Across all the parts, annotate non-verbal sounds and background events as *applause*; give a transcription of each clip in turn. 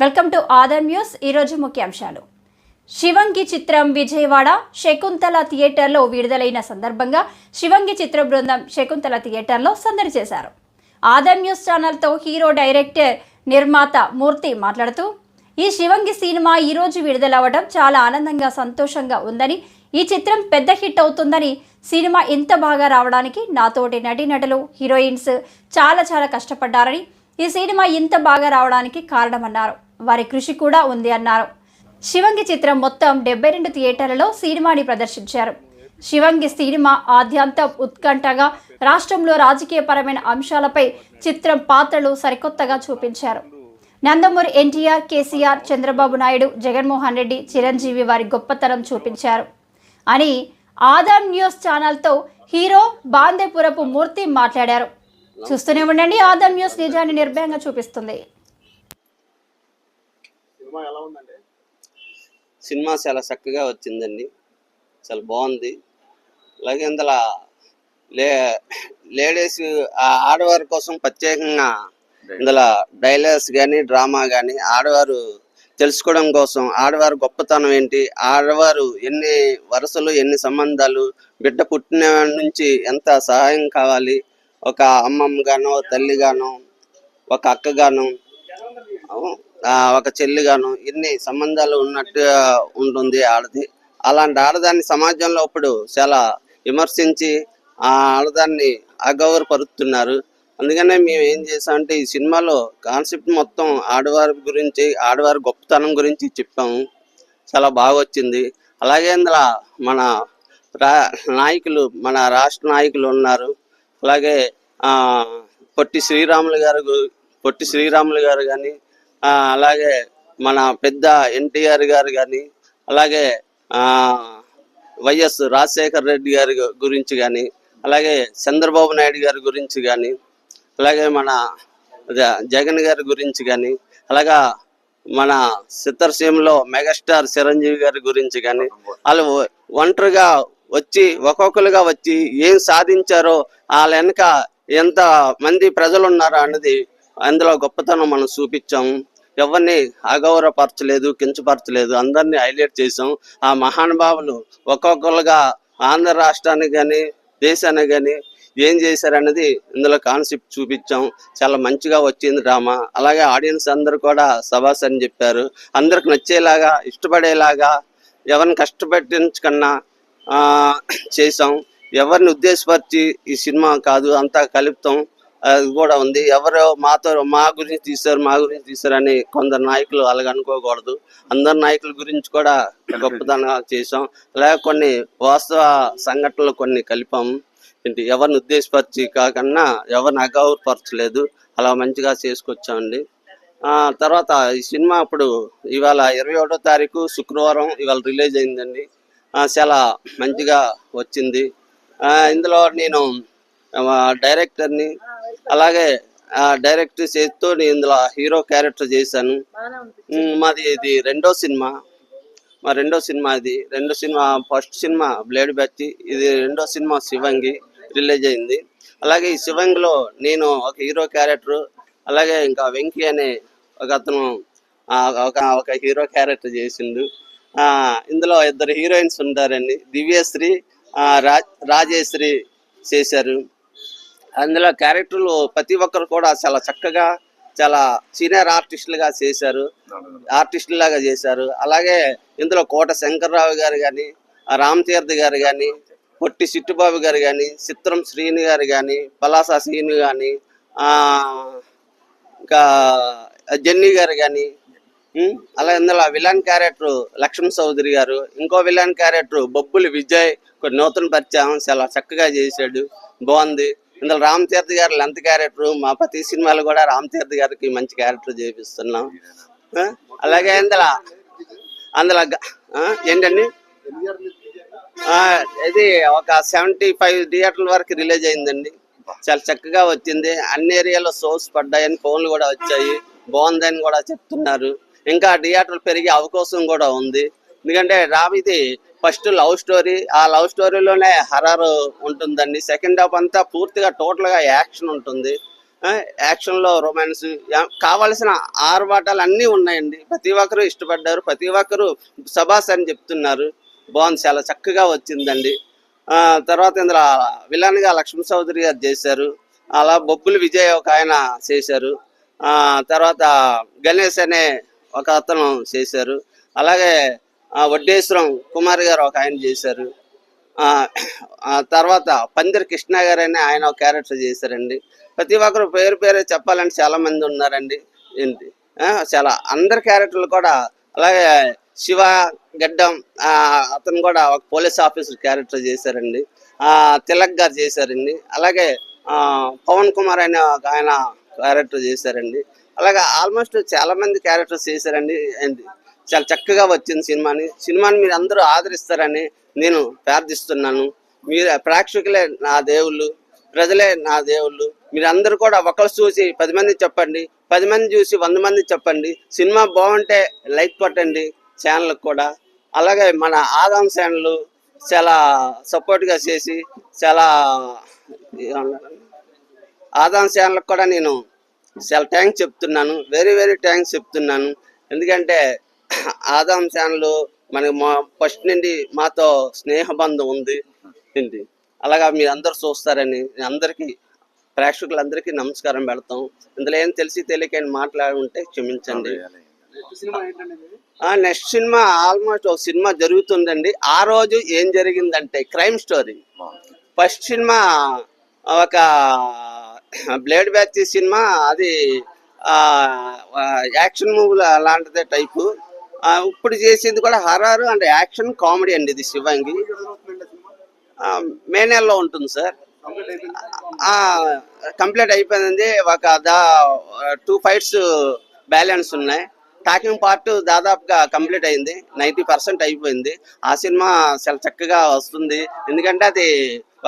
Welcome to other news. ఈరోజు ముఖ్యాంశాలు. శివంగి చిత్రం విజయవాడ శకుంతల థియేటర్లో విడుదలైన సందర్భంగా శివంగి చిత్ర బృందం శకుంతల థియేటర్లో సందడి చేశారు. ఆదర్ న్యూస్ ఛానల్తో హీరో డైరెక్టర్ నిర్మాత మూర్తి మాట్లాడుతూ ఈ శివంగి సినిమా ఈరోజు విడుదలవ్వడం చాలా ఆనందంగా సంతోషంగా ఉందని ఈ చిత్రం పెద్ద హిట్ అవుతుందని సినిమా ఇంత బాగా రావడానికి నాతోటి నటీనటులు హీరోయిన్స్ చాలా చాలా కష్టపడ్డారని ఈ సినిమా ఇంత బాగా రావడానికి కారణమన్నారు. వారి కృషి కూడా ఉంది అన్నారు. శివంగి చిత్రం మొత్తం డెబ్బై రెండు థియేటర్లలో సినిమాని ప్రదర్శించారు. శివంగి సినిమా ఆద్యంతం ఉత్కంఠగా రాష్ట్రంలో రాజకీయపరమైన అంశాలపై చిత్రం పాత్రలు సరికొత్తగా చూపించారు. నందమూరి ఎన్టీఆర్ కేసీఆర్ చంద్రబాబు నాయుడు జగన్మోహన్ రెడ్డి చిరంజీవి వారి గొప్పతనం చూపించారు. అని ఆదాం న్యూస్ ఛానల్తో హీరో బాందేపురపు మూర్తి మాట్లాడారు. చూస్తూనే ఉండండి. ఆదాం న్యూస్ నిజాన్ని నిర్భయంగా చూపిస్తుంది. సినిమా ఎలా ఉందండి? సినిమా చాలా చక్కగా వచ్చిందండి. చాలా బాగుంది. అలాగే ఇందులో లే లేడీస్ ఆ ఆడవారి కోసం ప్రత్యేకంగా ఇందులో డైలాగ్స్ కానీ డ్రామా కానీ ఆడవారు తెలుసుకోవడం కోసం ఆడవారు గొప్పతనం ఏంటి ఆడవారు ఎన్ని వరుసలు ఎన్ని సంబంధాలు బిడ్డ పుట్టిన నుంచి ఎంత సహాయం కావాలి ఒక అమ్మమ్మగానో తల్లిగానో ఒక అక్కగాను ఒక చెల్లిగాను ఇన్ని సంబంధాలు ఉన్నట్టు ఉంటుంది ఆడది. అలాంటి ఆడదాన్ని సమాజంలో ఇప్పుడు చాలా విమర్శించి ఆ ఆడదాన్ని అగౌరపరుస్తున్నారు అందుకనే మేము ఏం చేసామంటే ఈ సినిమాలో కాన్సెప్ట్ మొత్తం ఆడవారి గురించి ఆడవారి గొప్పతనం గురించి చెప్పాము. చాలా బాగా వచ్చింది అలాగే ఇందులో మన రా నాయకులు మన రాష్ట్ర నాయకులు ఉన్నారు. అలాగే పొట్టి శ్రీరాములు గారు పొట్టి శ్రీరాములు గారు కానీ అలాగే మన పెద్ద ఎన్టీఆర్ గారు కానీ అలాగే వైఎస్ రాజశేఖర్ రెడ్డి గారి గురించి కానీ అలాగే చంద్రబాబు నాయుడు గారి గురించి కానీ అలాగే మన జ- జగన్ గారి గురించి కానీ అలాగా మన చిత్రసీమలో మెగాస్టార్ చిరంజీవి గారి గురించి కానీ వాళ్ళు ఒంటరిగా వచ్చి ఒక్కొక్కరుగా వచ్చి ఏం సాధించారో వాళ్ళ వెనక ఎంత మంది ప్రజలు ఉన్నారో అన్నది అందులో గొప్పతనం మనం చూపించాము ఎవరిని అగౌరవపరచలేదు కించపరచలేదు అందరినీ హైలైట్ చేసాం ఆ మహానుభావులు ఒక్కొక్కరుగా ఆంధ్ర రాష్ట్రానికి కానీ దేశానికి కానీ ఏం చేశారన్నది ఇందులో కాన్సెప్ట్ చూపించాం. చాలా మంచిగా వచ్చింది డ్రామా. అలాగే ఆడియన్స్ అందరు కూడా సభాస్ అని చెప్పారు. అందరికి నచ్చేలాగా ఇష్టపడేలాగా ఎవరిని కష్టపెట్టించకన్నా చేసాం ఎవరిని ఉద్దేశపరిచి ఈ సినిమా కాదు అంతా కలుపుతాం. అది కూడా ఉంది. ఎవరు మాతో మా గురించి తీశారు మా గురించి తీశారు అని కొందరు నాయకులు అలాగ అనుకోకూడదు. అందరు నాయకుల గురించి కూడా గొప్పదనంగా చేసాం అలాగే కొన్ని వాస్తవ సంఘటనలు కొన్ని కలిపాం. ఏంటి ఎవరిని ఉద్దేశపరిచి కాకన్నా ఎవరిని అగౌరపరచలేదు అలా మంచిగా చేసుకొచ్చామండి. తర్వాత ఈ సినిమా ఇప్పుడు ఇవాళ ఇరవై ఒకటో తారీఖు శుక్రవారం ఇవాళ రిలీజ్ అయిందండి. చాలా మంచిగా వచ్చింది. ఇందులో నేను డైరెక్టర్ని అలాగే డైరెక్ట్ చేస్తూ నేను ఇందులో హీరో క్యారెక్టర్ చేశాను. మాది ఇది రెండో సినిమా. మా రెండో సినిమా ఇది. రెండో cinema first cinema blade batch. ఇది రెండో సినిమా శివంగి రిలీజ్ అయింది. అలాగే ఈ శివంగిలో నేను ఒక హీరో క్యారెక్టర్ అలాగే ఇంకా వెంకీ అనే ఒక అతను ఒక ఒక హీరో క్యారెక్టర్ చేసిండు. ఇందులో ఇద్దరు హీరోయిన్స్ ఉంటారండి. దివ్యశ్రీ రాజేశ్రీ చేశారు. అందులో క్యారెక్టర్లు ప్రతి ఒక్కరు కూడా చాలా చక్కగా చాలా సీనియర్ ఆర్టిస్టులుగా చేశారు. ఆర్టిస్టులాగా చేశారు. అలాగే ఇందులో కోట శంకర్రావు గారు కానీ రామ్ తీర్థ్ గారు కానీ పొట్టి సిట్టుబాబు గారు కానీ చిత్రం శ్రీని గారు కానీ పలాస శ్రీని కానీ ఇంకా జెన్నీ గారు కానీ అలా ఇందులో విలన్ క్యారెక్టర్ లక్ష్మణ్ చౌదరి గారు ఇంకో విలన్ క్యారెక్టర్ బొబ్బులు విజయ్ కొన్ని నూతన పరిచయం చాలా చక్కగా చేశాడు బాగుంది. ఇందులో రామ్ తీర్థ్ గారు లెంత్ క్యారెక్టర్ మా ప్రతి సినిమాలు కూడా రామ్ తీర్థ్ గారికి మంచి క్యారెక్టర్ చేపిస్తున్నాం. అలాగే ఇందులో అందులో ఏంటండి? ఇది ఒక సెవెంటీ ఫైవ్ థియేటర్ల వరకు రిలీజ్ అయిందండి. చాలా చక్కగా వచ్చింది. అన్ని ఏరియాలో షోస్ పడ్డాయని ఫోన్లు కూడా వచ్చాయి. బాగుందని కూడా చెప్తున్నారు. ఇంకా థియేటర్లు పెరిగే అవకాశం కూడా ఉంది. ఎందుకంటే రామ్ ఇది ఫస్ట్ లవ్ స్టోరీ. ఆ లవ్ స్టోరీలోనే హర్రర్ ఉంటుందండి. సెకండ్ హాఫ్ అంతా పూర్తిగా టోటల్గా యాక్షన్ ఉంటుంది. యాక్షన్లో రొమాన్స్ కావలసిన ఆర్భాటాలు అన్నీ ఉన్నాయండి. ప్రతి ఒక్కరు ఇష్టపడ్డారు. ప్రతి ఒక్కరు సబాస్ అని చెప్తున్నారు. బాగుంది చాలా చక్కగా వచ్చిందండి. తర్వాత ఇందులో విలన్గా లక్ష్మీ చౌదరి గారు చేశారు. అలా బొబ్బులు విజయ్ ఒక ఆయన చేశారు. తర్వాత గణేష్ అనే ఒక అతను చేశారు. అలాగే వడ్డేశ్వరం కుమార్ గారు ఒక ఆయన చేశారు. తర్వాత పందిరి కృష్ణ గారు అని ఆయన ఒక క్యారెక్టర్ చేశారండి. ప్రతి ఒక్కరు పేరు పేరు చెప్పాలంటే చాలా మంది ఉన్నారండి. ఏంటి? చాలా అందరి క్యారెక్టర్లు కూడా అలాగే శివ గడ్డం అతను కూడా ఒక పోలీస్ ఆఫీసర్ క్యారెక్టర్ చేశారండి. తిలక్ గారు చేశారండి. అలాగే పవన్ కుమార్ అనే ఒక ఆయన క్యారెక్టర్ చేశారండి. అలాగే ఆల్మోస్ట్ చాలా మంది క్యారెక్టర్స్ చేశారండి. అండ్ చాలా చక్కగా వచ్చింది సినిమాని. సినిమాని మీరు అందరూ ఆదరిస్తారని నేను ప్రార్థిస్తున్నాను. మీరు ప్రేక్షకులే నా దేవుళ్ళు ప్రజలే నా దేవుళ్ళు. మీరందరూ కూడా ఒకరు చూసి పది మంది చెప్పండి పది మంది చూసి వంద మంది చెప్పండి. సినిమా బాగుంటే లైక్ కొట్టండి ఛానల్కి కూడా. అలాగే మన ఆదాం ఛానల్ చాలా సపోర్ట్గా చేసి చాలా ఆదాం ఛానల్కి కూడా నేను చాలా థ్యాంక్స్ చెప్తున్నాను. వెరీ వెరీ థ్యాంక్స్ చెప్తున్నాను. ఎందుకంటే ఆదాం ఛానల్ మనకి మా ఫస్ట్ నుండి మాతో స్నేహబంధం ఉంది. ఏంటి? అలాగా మీరు అందరు చూస్తారని నేను అందరికీ ప్రేక్షకులందరికీ నమస్కారం పెడతాం. ఇందులో ఏం తెలిసి తెలియకని మాట్లాడి ఉంటే క్షమించండి నెక్స్ట్ సినిమా ఆల్మోస్ట్ ఒక సినిమా జరుగుతుందండి. ఆ రోజు ఏం జరిగిందంటే క్రైమ్ స్టోరీ. ఫస్ట్ సినిమా ఒక బ్లేడ్ బ్యాచ్ సినిమా అది యాక్షన్ మూవీ లాంటిదే టైపు. ఇప్పుడు చేసేది కూడా హర్రర్ అండ్ యాక్షన్ కామెడీ అండి ఇది శివంగి. మే నెలలో ఉంటుంది సార్. కంప్లీట్ అయిపోయింది. ఒక దా టూ ఫైట్స్ బ్యాలెన్స్ ఉన్నాయి. టాకింగ్ పార్ట్ దాదాపుగా కంప్లీట్ అయింది. నైంటీ పర్సెంట్ అయిపోయింది. ఆ సినిమా చాలా చక్కగా వస్తుంది. ఎందుకంటే అది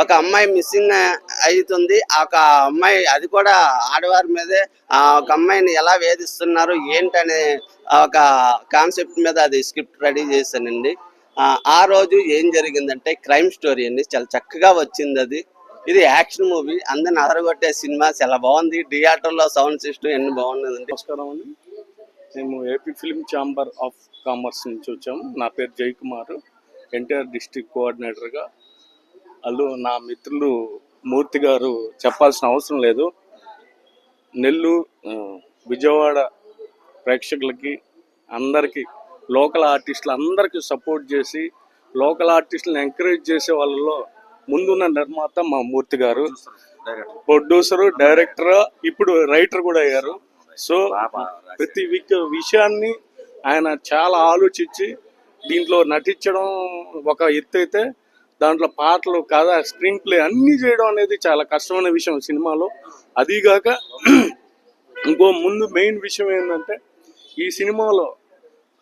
ఒక అమ్మాయి మిస్సింగ్ అవుతుంది ఒక అమ్మాయి అది కూడా ఆడవారి మీదే ఆ ఒక అమ్మాయిని ఎలా వేధిస్తున్నారు ఏంటనే ఒక కాన్సెప్ట్ మీద అది స్క్రిప్ట్ రెడీ చేశానండి. ఆ, రోజు ఏం జరిగిందంటే క్రైమ్ స్టోరీ అండి. చాలా చక్కగా వచ్చింది అది. ఇది యాక్షన్ మూవీ. అందరిని అదరగొట్టే సినిమా. చాలా బాగుంది. థియేటర్లో సౌండ్ సిస్టమ్ ఎన్ని బాగున్నదండి. నమస్కారం అండి. మేము AP film chamber of commerce నుంచి వచ్చాము. నా పేరు జై కుమార్ ఎన్టీఆర్ డిస్టిక్ కోఆర్డినేటర్గా అల్లు నా మిత్రులు మూర్తి గారు చెప్పాల్సిన అవసరం లేదు. నెల్లూరు విజయవాడ ప్రేక్షకులకి అందరికీ లోకల్ ఆర్టిస్టులు అందరికీ సపోర్ట్ చేసి లోకల్ ఆర్టిస్టులను ఎంకరేజ్ చేసే వాళ్ళలో ముందున్న నిర్మాత మా మూర్తి గారు. ప్రొడ్యూసరు డైరెక్టర్ ఇప్పుడు రైటర్ కూడా అయ్యారు. సో ప్రతి విషయాన్ని ఆయన చాలా ఆలోచించి దీంట్లో నటించడం ఒక ఎత్తు అయితే దాంట్లో పాటలు కథ స్క్రీన్ ప్లే అన్నీ చేయడం అనేది చాలా కష్టమైన విషయం సినిమాలో. అదీగాక *clears throat* ఇంకో ముందు మెయిన్ విషయం ఏంటంటే ఈ సినిమాలో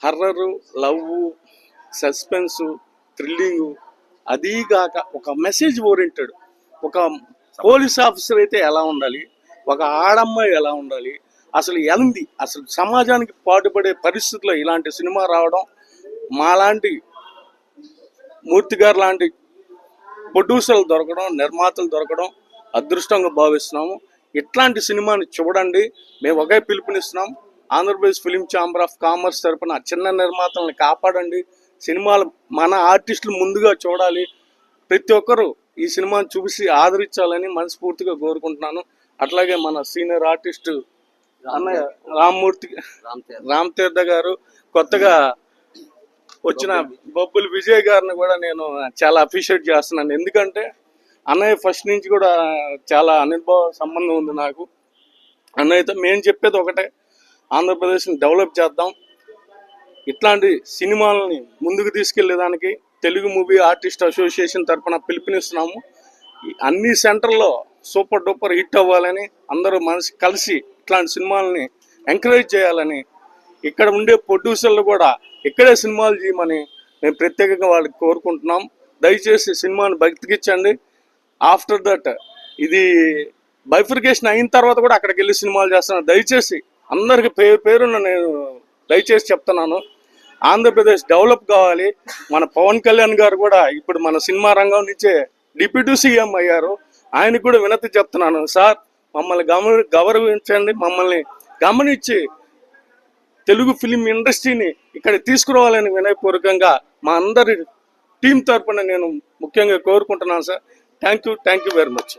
హర్రరు లవ్ సస్పెన్సు థ్రిల్లింగు అదీగాక ఒక మెసేజ్ ఓరియంటెడ్ ఒక పోలీస్ ఆఫీసర్ అయితే ఎలా ఉండాలి ఒక ఆడమ్మాయి ఎలా ఉండాలి అసలు ఎలంది అసలు సమాజానికి పాటుపడే పరిస్థితుల్లో ఇలాంటి సినిమా రావడం మాలాంటి మూర్తి గారు లాంటి ప్రొడ్యూసర్లు దొరకడం నిర్మాతలు దొరకడం అదృష్టంగా భావిస్తున్నాము. ఇట్లాంటి సినిమాని చూడండి. మేము ఒకే పిలుపునిస్తున్నాం. Andhra Pradesh film chamber of commerce తరపున చిన్న నిర్మాతల్ని కాపాడండి. సినిమాలు మన ఆర్టిస్టులు ముందుగా చూడాలి. ప్రతి ఒక్కరూ ఈ సినిమాని చూసి ఆదరించాలని మనస్ఫూర్తిగా కోరుకుంటున్నాను. అట్లాగే మన సీనియర్ ఆర్టిస్ట్ అన్నయ్య రామ్మూర్తి రామ్ తీర్థ గారు కొత్తగా వచ్చిన బొబ్బులు విజయ్ గారిని కూడా నేను చాలా అప్రిషియేట్ చేస్తున్నాను. ఎందుకంటే అన్నయ్య ఫస్ట్ నుంచి కూడా చాలా అనుభవ సంబంధం ఉంది నాకు. అన్నయ్యతో మేము చెప్పేది ఒకటే ఆంధ్రప్రదేశ్ని డెవలప్ చేద్దాం. ఇట్లాంటి సినిమాలని ముందుకు తీసుకెళ్ళేదానికి తెలుగు మూవీ ఆర్టిస్ట్ అసోసియేషన్ తరఫున పిలుపునిస్తున్నాము. అన్ని సెంటర్లో సూపర్ డూపర్ హిట్ అవ్వాలని అందరూ మనసు కలిసి ఇట్లాంటి సినిమాలని ఎంకరేజ్ చేయాలని ఇక్కడ ఉండే ప్రొడ్యూసర్లు కూడా ఇక్కడే సినిమాలు చేయమని మేము ప్రత్యేకంగా వాళ్ళకి కోరుకుంటున్నాం. దయచేసి సినిమాను బతికిచ్చండి ఆఫ్టర్ దట్ ఇది బైఫికేషన్ అయిన తర్వాత కూడా అక్కడికి వెళ్ళి సినిమాలు చేస్తున్నాను. దయచేసి అందరికి పేరు పేరున నేను దయచేసి చెప్తున్నాను. ఆంధ్రప్రదేశ్ డెవలప్ కావాలి. మన పవన్ కళ్యాణ్ గారు కూడా ఇప్పుడు మన సినిమా రంగం నుంచే డిప్యూటీ సీఎం అయ్యారు. ఆయనకు కూడా వినతి చెప్తున్నాను. సార్ మమ్మల్ని గమని గౌరవించండి. మమ్మల్ని గమనించి తెలుగు ఫిలిం ఇండస్ట్రీని ఇక్కడ తీసుకురావాలని వినయపూర్వకంగా మా అందరి టీం తరపున నేను ముఖ్యంగా కోరుకుంటున్నాను sir. Thank you thank you very much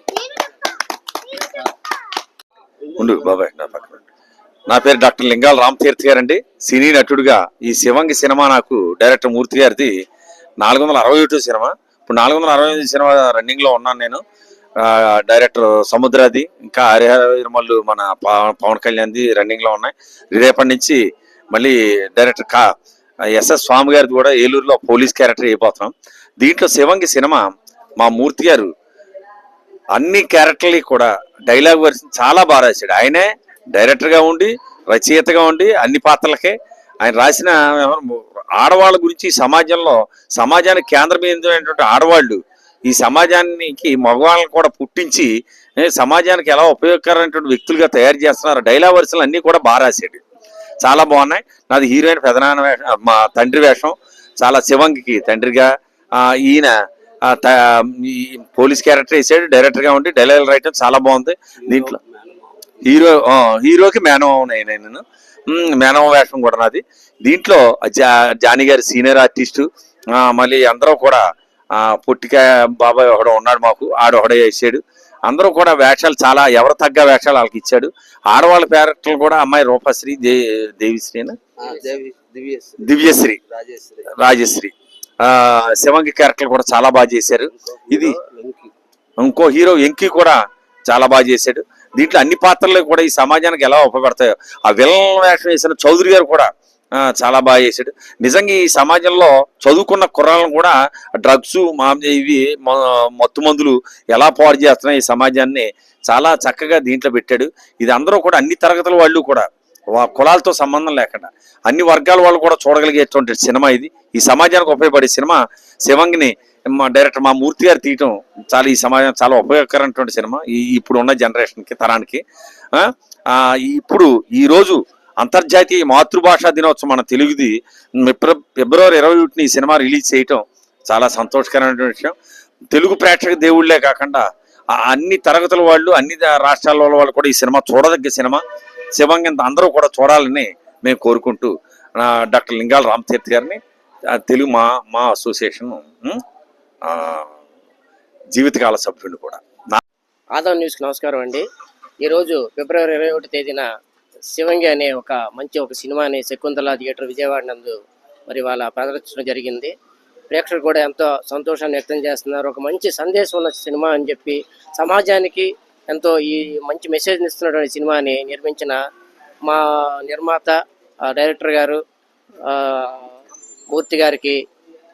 ఉండు బాబాయ్ నా పక్కన నా పేరు డాక్టర్ లింగాల రామతీర్థ గారు అండి సినీ నటుడిగా ఈ శివంగి సినిమా నాకు డైరెక్టర్ మూర్తి గారిది నాలుగు వందల అరవై ఒకటో సినిమా. ఇప్పుడు నాలుగు వందల అరవై ఎనిమిది సినిమా రన్నింగ్లో ఉన్నాను నేను. డైరెక్టర్ సముద్రాది ఇంకా హరిహర వీరమల్లు మన పవ- పవన్ కళ్యాణ్ది రన్నింగ్లో ఉన్నాయి. రేపటి నుంచి మళ్ళీ డైరెక్టర్ కా ఎస్ఎస్ స్వామి గారిది కూడా ఏలూరులో పోలీస్ క్యారెక్టర్ అయిపోతున్నాం దీంట్లో శివంగి సినిమా మా మూర్తి గారు అన్ని క్యారెక్టర్లు కూడా డైలాగ్ వర్షన్ చాలా బాగా రాశాడు. ఆయనే డైరెక్టర్గా ఉండి రచయితగా ఉండి అన్ని పాత్రలకే ఆయన రాసిన ఆడవాళ్ళ గురించి సమాజంలో సమాజానికి కేంద్రమైనటువంటి ఆడవాళ్ళు ఈ సమాజానికి మగవాళ్ళని కూడా పుట్టించి సమాజానికి ఎలా ఉపయోగకరమైనటువంటి వ్యక్తులుగా తయారు చేస్తున్నారు డైలావర్సులు అన్నీ కూడా బాగా రాశాడు. చాలా బాగున్నాయి. నాది హీరోయిన్ పెదనాన్న వేషం మా తండ్రి వేషం. చాలా శివంగికి తండ్రిగా ఈయన ఈ పోలీస్ క్యారెక్టర్ వేసాడు డైరెక్టర్గా ఉండి డైలాగ్ రైటర్ చాలా బాగుంది. దీంట్లో హీరో హీరోకి మేనవం నేను మేనవ వేషం కూడా నాది. దీంట్లో జా జానీ గారి సీనియర్ ఆర్టిస్టు మళ్ళీ అందరూ కూడా పొట్టిక బాబాయ్ ఒకడు ఉన్నాడు మాకు ఆడు ఒకడే వేసాడు అందరూ కూడా వేషాలు చాలా ఎవరు తగ్గ వేషాలు వాళ్ళకి ఇచ్చాడు. ఆడవాళ్ళ క్యారెక్టర్లు కూడా అమ్మాయి రూపశ్రీ దే దేవిశ్రీనా? ఆ, దేవి దివ్యశ్రీ. రాజశ్రీ. ఆ శివంగి క్యారెక్టర్ కూడా చాలా బాగా చేశారు. ఇది ఇంకో హీరో ఎంకి కూడా చాలా బాగా చేశాడు. దీంట్లో అన్ని పాత్రలు కూడా ఈ సమాజానికి ఎలా ఉపయోగపడతాయో ఆ విలన్ వేషం వేసిన చౌదరి గారు కూడా చాలా బాగా చేశాడు. నిజంగా ఈ సమాజంలో చదువుకున్న కుర్రాలను కూడా డ్రగ్స్ మా ఇవి మత్తు మందులు ఎలా పాడు చేస్తున్నాయి ఈ సమాజాన్ని చాలా చక్కగా దీంట్లో పెట్టాడు. ఇది అందరూ కూడా అన్ని తరగతుల వాళ్ళు కూడా వా- కులాలతో సంబంధం లేకుండా అన్ని వర్గాల వాళ్ళు కూడా చూడగలిగేటువంటి సినిమా ఇది. ఈ సమాజానికి ఉపయోగపడే సినిమా శివంగిని మా డైరెక్టర్ మా మూర్తి గారు తీయటం చాలా ఈ సమాజం చాలా ఉపయోగకరమైనటువంటి సినిమా. ఈ ఇప్పుడు ఉన్న జనరేషన్కి తరానికి. ఇప్పుడు ఈరోజు అంతర్జాతీయ మాతృభాషా దినోత్సవం మన తెలుగుది. ఫిబ్రవరి ఇరవై ఒకటిని ఈ సినిమా రిలీజ్ చేయటం చాలా సంతోషకరమైన విషయం. తెలుగు ప్రేక్షక దేవుళ్ళే కాకుండా అన్ని తరగతుల వాళ్ళు అన్ని రాష్ట్రాల్లో రాష్ట్రాల వాళ్ళు కూడా ఈ సినిమా చూడదగ్గ సినిమా. శివంగింత అందరూ కూడా చూడాలని మేము కోరుకుంటూ డాక్టర్ లింగాల రామతీర్థ గారిని తెలుగు మా మా అసోసియేషన్ జీవితకాల సభ్యుడు కూడా. ఆదాం న్యూస్కి నమస్కారం అండి. ఈరోజు ఫిబ్రవరి ఇరవై ఒకటి తేదీన శివంగి అనే ఒక మంచి ఒక సినిమాని శకుంతల థియేటర్ విజయవాడ నందు మరి వాళ్ళ ప్రదర్శించడం జరిగింది. ప్రేక్షకులు కూడా ఎంతో సంతోషాన్ని వ్యక్తం చేస్తున్నారు. ఒక మంచి సందేశం ఉన్న సినిమా అని చెప్పి సమాజానికి ఎంతో ఈ మంచి మెసేజ్ ఇస్తున్నటువంటి సినిమాని నిర్మించిన మా నిర్మాత డైరెక్టర్ గారు మూర్తి గారికి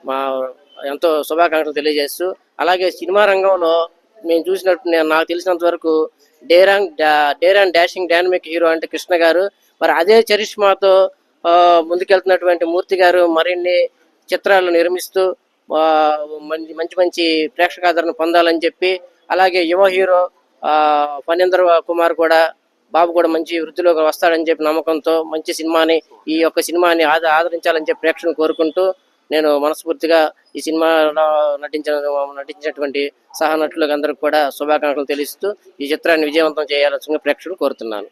మా ఎంతో శుభాకాంక్షలు తెలియజేస్తూ అలాగే సినిమా రంగంలో మేము చూసినట్టు నేను నాకు తెలిసినంత వరకు డేరాంగ్ డా- dare and dashing dynamic hero అంటే కృష్ణ గారు. మరి అదే చరిష్మాతో ముందుకెళ్తున్నటువంటి మూర్తి గారు మరిన్ని చిత్రాలు నిర్మిస్తూ మంచి మంచి మంచి ప్రేక్షకాదరణ పొందాలని చెప్పి అలాగే యువ హీరో ఆ, ఫణీంద్ర కుమార్ కూడా బాబు కూడా మంచి వృద్ధిలోకి వస్తాడని చెప్పి నమ్మకంతో మంచి సినిమాని ఈ యొక్క సినిమాని ఆద ఆదరించాలని చెప్పి ప్రేక్షకులు కోరుకుంటూ నేను మనస్ఫూర్తిగా ఈ సినిమాలో నటించిన నటించినటువంటి సహనటులకు అందరికి కూడా శుభాకాంక్షలు తెలుస్తూ ఈ చిత్రాన్ని విజయవంతం చేయాల్సిందిగా ప్రేక్షకులు కోరుతున్నాను.